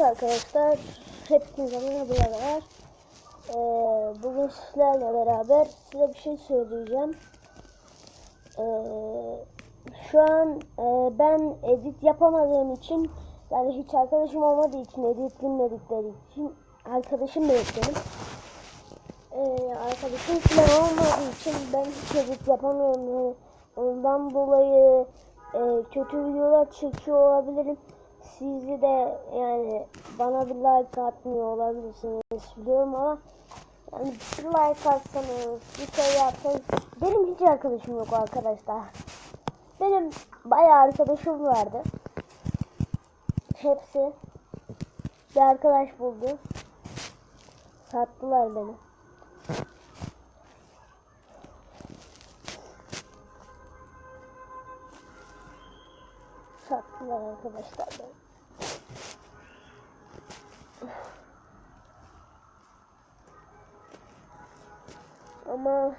Evet arkadaşlar, hepinize merhabalar. Ee, bugün sizlerle beraber size bir şey söyleyeceğim. Ee, şu an e, ben edit yapamadığım için, yani hiç arkadaşım olmadığı için, edit bilmedikleri için arkadaşım bekledim. Ee, arkadaşım falan olmadığı için ben hiç edit yapamıyorum. Ondan dolayı e, kötü videolar çekiyor olabilirim. Sizi de yani bana bir like atmıyor olabilirsiniz biliyorum ama yani bir like atsanız, bir şey yapsanız benim hiç arkadaşım yok arkadaşlar. Benim bayağı arkadaşım vardı. Hepsi bir arkadaş buldu. Sattılar beni. Sattılar arkadaşlar beni. Ama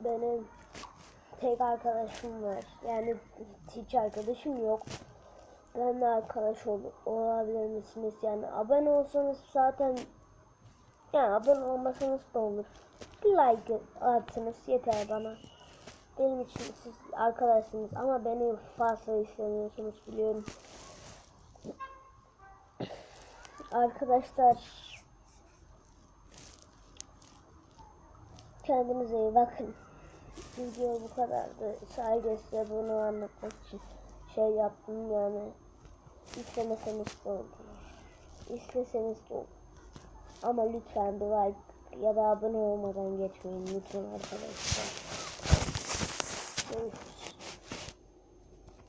benim tek arkadaşım var. Yani hiç arkadaşım yok. Benimle arkadaş ol olabilir misiniz? Yani abone olsanız zaten yani abone olmasanız da olur. Bir like atsanız yeter bana. Benim için siz arkadaşsınız ama beni fazla istemiyorsunuz biliyorum. Arkadaşlar kendinize iyi bakın. Video bu kadardı. Sadece size bunu anlatmak için şey yaptım yani. İstemeseniz de olur. İsteseniz de olur. Ama lütfen bir like ya da abone olmadan geçmeyin lütfen arkadaşlar.